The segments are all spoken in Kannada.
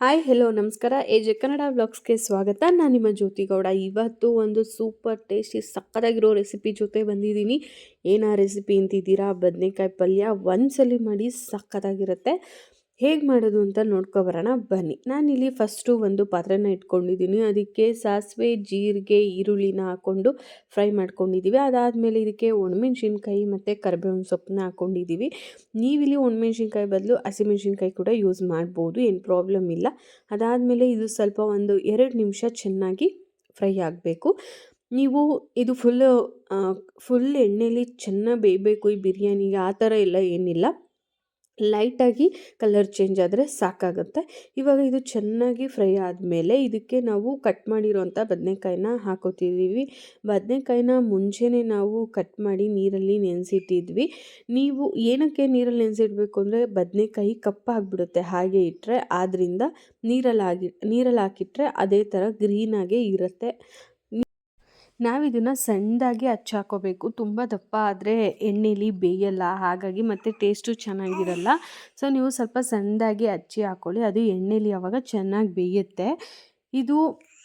ಹಾಯ್ ಹೆಲೋ ನಮಸ್ಕಾರ. ಎಜೆ ಕನ್ನಡ ವ್ಲಾಗ್ಸ್ಗೆ ಸ್ವಾಗತ. ನಾನು ನಿಮ್ಮ ಜ್ಯೋತಿ ಗೌಡ. ಇವತ್ತು ಒಂದು ಸೂಪರ್ ಟೇಸ್ಟಿ ಸಕ್ಕತ್ತಾಗಿರೋ ರೆಸಿಪಿ ಜೊತೆ ಬಂದಿದ್ದೀನಿ. ಏನಾ ರೆಸಿಪಿ ಅಂತಿದ್ದೀರಾ? ಬದನೆಕಾಯಿ ಪಲ್ಯ ಒಂದ್ಸಲಿ ಮಾಡಿ ಸಕ್ಕತ್ತಾಗಿರುತ್ತೆ. ಹೇಗೆ ಮಾಡೋದು ಅಂತ ನೋಡ್ಕೊಬರೋಣ ಬನ್ನಿ. ನಾನಿಲ್ಲಿ ಫಸ್ಟು ಒಂದು ಪಾತ್ರೆನ ಇಟ್ಕೊಂಡಿದ್ದೀನಿ. ಅದಕ್ಕೆ ಸಾಸಿವೆ, ಜೀರಿಗೆ, ಈರುಳ್ಳಿನ ಹಾಕ್ಕೊಂಡು ಫ್ರೈ ಮಾಡ್ಕೊಂಡಿದ್ದೀವಿ ಅದಾದಮೇಲೆ ಇದಕ್ಕೆ ಒಣಮೆಣ್ಸಿನ್ಕಾಯಿ ಮತ್ತು ಕರಿಬೇವಿನ ಸೊಪ್ಪನ್ನ ಹಾಕ್ಕೊಂಡಿದ್ದೀವಿ ನೀವಿಲ್ಲಿ ಒಣಮೆಣ್ಸಿನ್ಕಾಯಿ ಬದಲು ಹಸಿಮೆಣ್ಸಿನ್ಕಾಯಿ ಕೂಡ ಯೂಸ್ ಮಾಡ್ಬೋದು. ಏನು ಪ್ರಾಬ್ಲಮ್ ಇಲ್ಲ. ಅದಾದಮೇಲೆ ಇದು ಸ್ವಲ್ಪ ಒಂದು ಎರಡು ನಿಮಿಷ ಚೆನ್ನಾಗಿ ಫ್ರೈ ಆಗಬೇಕು. ನೀವು ಇದು ಫುಲ್ಲು ಫುಲ್ ಎಣ್ಣೆಯಲ್ಲಿ ಚೆನ್ನಾಗಿ ಬೇಯಬೇಕು. ಈ ಬಿರಿಯಾನಿಗೆ ಆ ಥರ ಎಲ್ಲ ಏನಿಲ್ಲ. ಲೈಟಾಗಿ ಕಲರ್ ಚೇಂಜ್ ಆದರೆ ಸಾಕಾಗುತ್ತೆ. ಇವಾಗ ಇದು ಚೆನ್ನಾಗಿ ಫ್ರೈ ಆದಮೇಲೆ ಇದಕ್ಕೆ ನಾವು ಕಟ್ ಮಾಡಿರೋಂಥ ಬದನೆಕಾಯಿನ ಹಾಕೋತಿದ್ದೀವಿ. ಬದನೆಕಾಯಿನ ಮುಂಚೆನೇ ನಾವು ಕಟ್ ಮಾಡಿ ನೀರಲ್ಲಿ ನೆನೆಸಿಟ್ಟಿದ್ವಿ. ನೀವು ಏನಕ್ಕೆ ನೀರಲ್ಲಿ ನೆನೆಸಿಡಬೇಕು ಅಂದರೆ ಬದನೆಕಾಯಿ ಕಪ್ಪಾಗಿಬಿಡುತ್ತೆ ಹಾಗೆ ಇಟ್ಟರೆ ಆದ್ದರಿಂದ ನೀರಲ್ಲಿ ಆಗಿ ನೀರಲ್ಲಿ ಹಾಕಿಟ್ರೆ ಅದೇ ಥರ ಗ್ರೀನಾಗೇ ಇರುತ್ತೆ. ನಾವಿದನ್ನು ಸಣ್ಣದಾಗಿ ಹಚ್ಚಾಕೋಬೇಕು ತುಂಬ ದಪ್ಪ ಆದರೆ ಎಣ್ಣೆಲಿ ಬೇಯಲ್ಲ, ಹಾಗಾಗಿ ಮತ್ತು ಟೇಸ್ಟು ಚೆನ್ನಾಗಿರಲ್ಲ. ಸೊ ನೀವು ಸ್ವಲ್ಪ ಸಣ್ಣದಾಗಿ ಹಚ್ಚಿ ಹಾಕ್ಕೊಳ್ಳಿ ಅದು ಎಣ್ಣೆಲಿ ಆವಾಗ ಚೆನ್ನಾಗಿ ಬೇಯುತ್ತೆ. ಇದು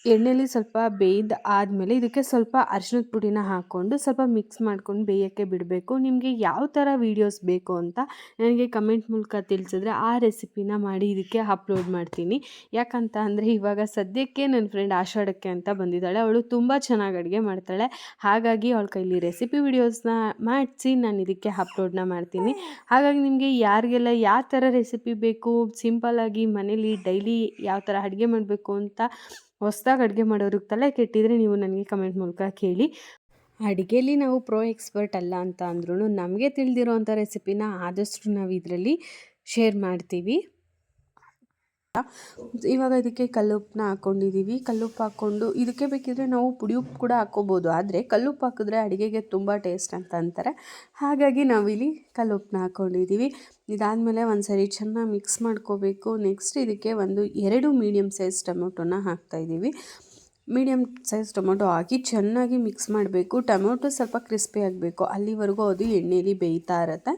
ಎಣ್ಣೆಲಿ ಸ್ವಲ್ಪ ಬೇಯ್ದು ಆದಮೇಲೆ ಇದಕ್ಕೆ ಸ್ವಲ್ಪ ಅರಿಶಿನದ ಪುಡಿನ ಹಾಕ್ಕೊಂಡು ಸ್ವಲ್ಪ ಮಿಕ್ಸ್ ಮಾಡ್ಕೊಂಡು ಬೇಯೋಕ್ಕೆ ಬಿಡಬೇಕು. ನಿಮಗೆ ಯಾವ ಥರ ವೀಡಿಯೋಸ್ ಬೇಕು ಅಂತ ನನಗೆ ಕಮೆಂಟ್ ಮೂಲಕ ತಿಳಿಸಿದ್ರೆ ಆ ರೆಸಿಪಿನ ಮಾಡಿ ಇದಕ್ಕೆ ಅಪ್ಲೋಡ್ ಮಾಡ್ತೀನಿ. ಯಾಕಂತ ಅಂದರೆ ಇವಾಗ ಸದ್ಯಕ್ಕೆ ನನ್ನ ಫ್ರೆಂಡ್ ಆಷಾಢಕ್ಕೆ ಅಂತ ಬಂದಿದ್ದಾಳೆ. ಅವಳು ತುಂಬ ಚೆನ್ನಾಗಿ ಅಡುಗೆ ಮಾಡ್ತಾಳೆ. ಹಾಗಾಗಿ ಅವಳ ಕೈಲಿ ರೆಸಿಪಿ ವೀಡಿಯೋಸ್ನ ಮಾಡಿಸಿ ನಾನು ಇದಕ್ಕೆ ಅಪ್ಲೋಡ್ನ ಮಾಡ್ತೀನಿ. ಹಾಗಾಗಿ ನಿಮಗೆ ಯಾರಿಗೆಲ್ಲ ಯಾವ ಥರ ರೆಸಿಪಿ ಬೇಕು? ಸಿಂಪಲ್ಲಾಗಿ ಮನೇಲಿ ಡೈಲಿ ಯಾವ ಥರ ಅಡುಗೆ ಮಾಡಬೇಕು ಅಂತ ಹೊಸ್ದಾಗಿ ಅಡುಗೆ ಮಾಡೋರಿಗೆ ತಲೆ ಕೆಟ್ಟಿದರೆ ನೀವು ನನಗೆ ಕಮೆಂಟ್ ಮೂಲಕ ಕೇಳಿ. ಅಡುಗೆಯಲ್ಲಿ ನಾವು ಪ್ರೋ ಎಕ್ಸ್ಪರ್ಟ್ ಅಲ್ಲ ಅಂತ ಅಂದ್ರೂ ನಮಗೆ ತಿಳಿದಿರೋ ಅಂಥ ರೆಸಿಪಿನ ಆದಷ್ಟು ನಾವು ಇದರಲ್ಲಿ ಶೇರ್ ಮಾಡ್ತೀವಿ. ಇವಾಗ ಇದಕ್ಕೆ ಕಲ್ಲುಪ್ಪನ್ನ ಹಾಕ್ಕೊಂಡಿದ್ದೀವಿ ಕಲ್ಲುಪ್ಪು ಹಾಕ್ಕೊಂಡು ಇದಕ್ಕೆ ಬೇಕಿದ್ರೆ ನಾವು ಪುಡಿ ಉಪ್ಪು ಕೂಡ ಹಾಕ್ಕೋಬೋದು. ಆದರೆ ಕಲ್ಲುಪ್ಪು ಹಾಕಿದ್ರೆ ಅಡುಗೆಗೆ ತುಂಬ ಟೇಸ್ಟ್ ಅಂತ ಅಂತಾರೆ. ಹಾಗಾಗಿ ನಾವಿಲ್ಲಿ ಕಲ್ಲುಪ್ಪನ್ನ ಹಾಕ್ಕೊಂಡಿದ್ದೀವಿ ಇದಾದಮೇಲೆ ಒಂದು ಸರಿ ಚೆನ್ನಾಗಿ ಮಿಕ್ಸ್ ಮಾಡ್ಕೋಬೇಕು. ನೆಕ್ಸ್ಟ್ ಇದಕ್ಕೆ ಒಂದು ಎರಡು ಮೀಡಿಯಮ್ ಸೈಜ್ ಟೊಮೊಟೊನ ಹಾಕ್ತಾಯಿದ್ದೀವಿ ಮೀಡಿಯಮ್ ಸೈಜ್ ಟೊಮೊಟೊ ಹಾಕಿ ಚೆನ್ನಾಗಿ ಮಿಕ್ಸ್ ಮಾಡಬೇಕು. ಟೊಮೊಟೊ ಸ್ವಲ್ಪ ಕ್ರಿಸ್ಪಿ ಆಗಬೇಕು. ಅಲ್ಲಿವರೆಗೂ ಅದು ಎಣ್ಣೆಯಲ್ಲಿ ಬೇಯ್ತಾ ಇರುತ್ತೆ.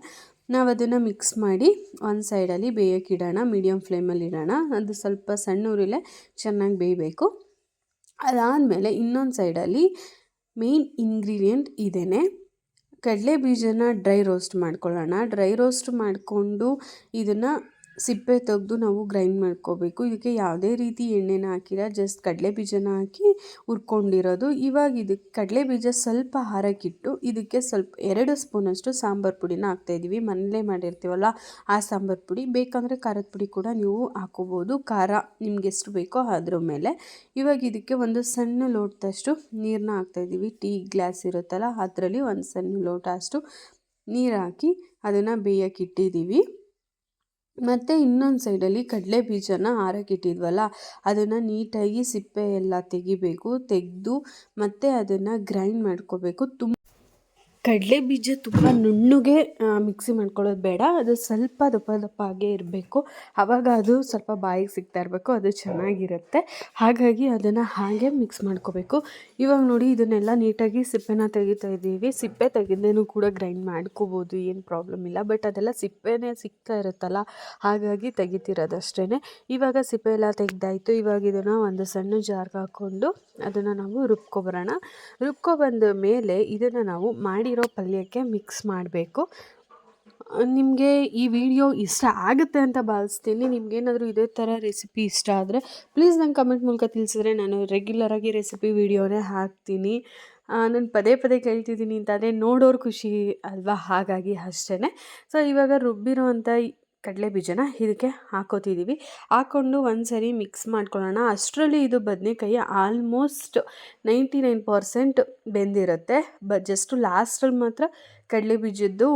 ನಾವು ಅದನ್ನು ಮಿಕ್ಸ್ ಮಾಡಿ ಒಂದು ಸೈಡಲ್ಲಿ ಬೇಯೋಕೆ ಇಡೋಣ, ಮೀಡಿಯಮ್ ಫ್ಲೇಮಲ್ಲಿ ಇಡೋಣ. ಅದು ಸ್ವಲ್ಪ ಸಣ್ಣ ಉರಿಲೇ ಚೆನ್ನಾಗಿ ಬೇಯಬೇಕು. ಅದಾದಮೇಲೆ ಇನ್ನೊಂದು ಸೈಡಲ್ಲಿ ಮೇನ್ ಇಂಗ್ರೀಡಿಯೆಂಟ್ ಇದೇ ಕಡಲೆ ಬೀಜನ ಡ್ರೈ ರೋಸ್ಟ್ ಮಾಡ್ಕೊಳ್ಳೋಣ. ಡ್ರೈ ರೋಸ್ಟ್ ಮಾಡಿಕೊಂಡು ಇದನ್ನು ಸಿಪ್ಪೆ ತೆಗೆದು ನಾವು ಗ್ರೈಂಡ್ ಮಾಡ್ಕೋಬೇಕು. ಇದಕ್ಕೆ ಯಾವುದೇ ರೀತಿ ಎಣ್ಣೆನ ಹಾಕಿಲ್ಲ ಜಸ್ಟ್ ಕಡಲೆ ಬೀಜನ ಹಾಕಿ ಹುರ್ಕೊಂಡಿರೋದು. ಇವಾಗ ಇದಕ್ಕೆ ಕಡಲೆ ಬೀಜ ಸ್ವಲ್ಪ ಹಾರಕ್ಕಿಟ್ಟು ಇದಕ್ಕೆ ಸ್ವಲ್ಪ, ಎರಡು ಸ್ಪೂನಷ್ಟು ಸಾಂಬಾರು ಪುಡಿನ ಹಾಕ್ತಾಯಿದ್ದೀವಿ ಮನೇಲೇ ಮಾಡಿರ್ತೀವಲ್ಲ ಆ ಸಾಂಬಾರು ಪುಡಿ. ಬೇಕಂದರೆ ಖಾರದ ಪುಡಿ ಕೂಡ ನೀವು ಹಾಕೋಬೋದು. ಖಾರ ನಿಮ್ಗೆ ಎಷ್ಟು ಬೇಕೋ ಅದ್ರ ಮೇಲೆ. ಇವಾಗ ಇದಕ್ಕೆ ಒಂದು ಸಣ್ಣ ಲೋಟದಷ್ಟು ನೀರನ್ನ ಹಾಕ್ತಾಯಿದ್ದೀವಿ ಟೀ ಗ್ಲಾಸ್ ಇರುತ್ತಲ್ಲ, ಅದರಲ್ಲಿ ಒಂದು ಸಣ್ಣ ಲೋಟ ಅಷ್ಟು ನೀರು ಹಾಕಿ ಅದನ್ನು ಬೇಯಕ್ಕೆ ಇಟ್ಟಿದ್ದೀವಿ. ಮತ್ತು ಇನ್ನೊಂದು ಸೈಡಲ್ಲಿ ಕಡಲೆ ಬೀಜನ ಇಟ್ಟಿದ್ವಲ್ಲ ಅದನ್ನು ನೀಟಾಗಿ ಸಿಪ್ಪೆ ಎಲ್ಲ ತೆಗಿಬೇಕು, ತೆಗೆದು ಮತ್ತು ಅದನ್ನು ಗ್ರೈಂಡ್ ಮಾಡ್ಕೋಬೇಕು. ತುಂಬ ಕಡಲೆ ಬೀಜ ತುಂಬ ನುಣ್ಣಗೆ ಮಿಕ್ಸಿ ಮಾಡ್ಕೊಳ್ಳೋದು ಬೇಡ. ಅದು ಸ್ವಲ್ಪ ದಪ್ಪ ದಪ್ಪ ಹಾಗೆ ಇರಬೇಕು. ಆವಾಗ ಅದು ಸ್ವಲ್ಪ ಬಾಯಿಗೆ ಸಿಗ್ತಾ ಇರಬೇಕು, ಅದು ಚೆನ್ನಾಗಿರುತ್ತೆ. ಹಾಗಾಗಿ ಅದನ್ನು ಹಾಗೆ ಮಿಕ್ಸ್ ಮಾಡ್ಕೋಬೇಕು. ಇವಾಗ ನೋಡಿ, ಇದನ್ನೆಲ್ಲ ನೀಟಾಗಿ ಸಿಪ್ಪೆನ ತೆಗಿತಾ ಇದ್ದೀವಿ. ಸಿಪ್ಪೆ ತೆಗೆದೇನು ಕೂಡ ಗ್ರೈಂಡ್ ಮಾಡ್ಕೋಬೋದು, ಏನು ಪ್ರಾಬ್ಲಮ್ ಇಲ್ಲ. ಬಟ್ ಅದೆಲ್ಲ ಸಿಪ್ಪೆನೇ ಸಿಗ್ತಾ ಇರುತ್ತಲ್ಲ, ಹಾಗಾಗಿ ತೆಗಿತಿರೋದಷ್ಟೇ ಇವಾಗ ಸಿಪ್ಪೆ ಎಲ್ಲ ತೆಗ್ದಾಯಿತು. ಇವಾಗ ಇದನ್ನು ಒಂದು ಸಣ್ಣ ಜಾರ್ಗೆ ಹಾಕ್ಕೊಂಡು ಅದನ್ನು ನಾವು ರುಬ್ಕೊಬರೋಣ ರುಬ್ಕೊಬಂದ ಮೇಲೆ ಇದನ್ನು ನಾವು ಮಾಡಿ ಇರೋ ಪಲ್ಯಕ್ಕೆ ಮಿಕ್ಸ್ ಮಾಡಬೇಕು. ನಿಮಗೆ ಈ ವಿಡಿಯೋ ಇಷ್ಟ ಆಗುತ್ತೆ ಅಂತ ಭಾವಿಸ್ತೀನಿ. ನಿಮಗೇನಾದರೂ ಇದೇ ಥರ ರೆಸಿಪಿ ಇಷ್ಟ ಆದರೆ ಪ್ಲೀಸ್ ನಂಗೆ ಕಮೆಂಟ್ ಮೂಲಕ ತಿಳಿಸಿದ್ರೆ ನಾನು ರೆಗ್ಯುಲರಾಗಿ ರೆಸಿಪಿ ವಿಡಿಯೋನೇ ಹಾಕ್ತೀನಿ. ನಾನು ಪದೇ ಪದೇ ಕೇಳ್ತಿದ್ದೀನಿ ಅಂತ ಅದೇ ನೋಡೋರು ಖುಷಿ ಅಲ್ವಾ? ಹಾಗಾಗಿ ಅಷ್ಟೇ ಸೊ ಇವಾಗ ರುಬ್ಬಿರೋ ಅಂಥ ಕಡಲೆ ಬೀಜನ ಇದಕ್ಕೆ ಹಾಕೋತಿದ್ದೀವಿ. ಹಾಕ್ಕೊಂಡು ಒಂದು ಸರಿ ಮಿಕ್ಸ್ ಮಾಡ್ಕೊಳ್ಳೋಣ. ಅಷ್ಟರಲ್ಲಿ ಇದು ಬದನೆಕಾಯಿ ಆಲ್ಮೋಸ್ಟ್ ನೈಂಟಿ ನೈನ್ ಪರ್ಸೆಂಟ್ ಬೆಂದಿರುತ್ತೆ. ಬ ಜಸ್ಟು ಲಾಸ್ಟಲ್ಲಿ ಮಾತ್ರ ಕಡಲೆ ಬೀಜದ್ದು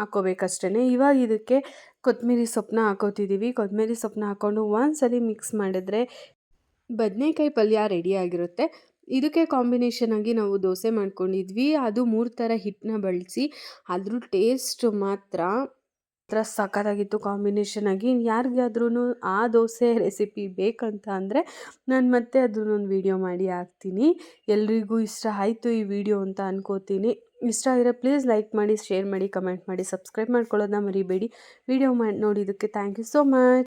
ಹಾಕೋಬೇಕಷ್ಟೇ ಇವಾಗ ಇದಕ್ಕೆ ಕೊತ್ತಂಬರಿ ಸೊಪ್ಪನ್ನ ಹಾಕೋತಿದ್ದೀವಿ. ಕೊತ್ತಂಬರಿ ಸೊಪ್ಪನ್ನ ಹಾಕ್ಕೊಂಡು ಒಂದು ಸರಿ ಮಿಕ್ಸ್ ಮಾಡಿದ್ರೆ ಬದನೆಕಾಯಿ ಪಲ್ಯ ರೆಡಿಯಾಗಿರುತ್ತೆ ಇದಕ್ಕೆ ಕಾಂಬಿನೇಷನ್ ಆಗಿ ನಾವು ದೋಸೆ ಮಾಡ್ಕೊಂಡಿದ್ವಿ. ಅದು ಮೂರು ಥರ ಹಿಟ್ಟನ್ನ ಬಳಸಿ ಅದ್ರ ಟೇಸ್ಟ್ ಮಾತ್ರ ಥರ ಸಖತ್ತಾಗಿತ್ತು ಕಾಂಬಿನೇಷನ್ ಆಗಿ. ಯಾರಿಗಾದ್ರೂ ಆ ದೋಸೆ ರೆಸಿಪಿ ಬೇಕಂತ ಅಂದರೆ ನಾನು ಮತ್ತೆ ಅದನ್ನೊಂದು ವೀಡಿಯೋ ಮಾಡಿ ಹಾಕ್ತೀನಿ. ಎಲ್ರಿಗೂ ಇಷ್ಟ ಆಯಿತು ಈ ವಿಡಿಯೋ ಅಂತ ಅನ್ಕೋತೀನಿ. ಇಷ್ಟ ಆದರೆ ಪ್ಲೀಸ್ ಲೈಕ್ ಮಾಡಿ ಶೇರ್ ಮಾಡಿ ಕಮೆಂಟ್ ಮಾಡಿ ಸಬ್ಸ್ಕ್ರೈಬ್ ಮಾಡ್ಕೊಳ್ಳೋದನ್ನ ಮರಿಬೇಡಿ. ವಿಡಿಯೋ ಮಾಡಿ ನೋಡಿದ್ದಕ್ಕೆ ಥ್ಯಾಂಕ್ ಯು ಸೋ ಮಚ್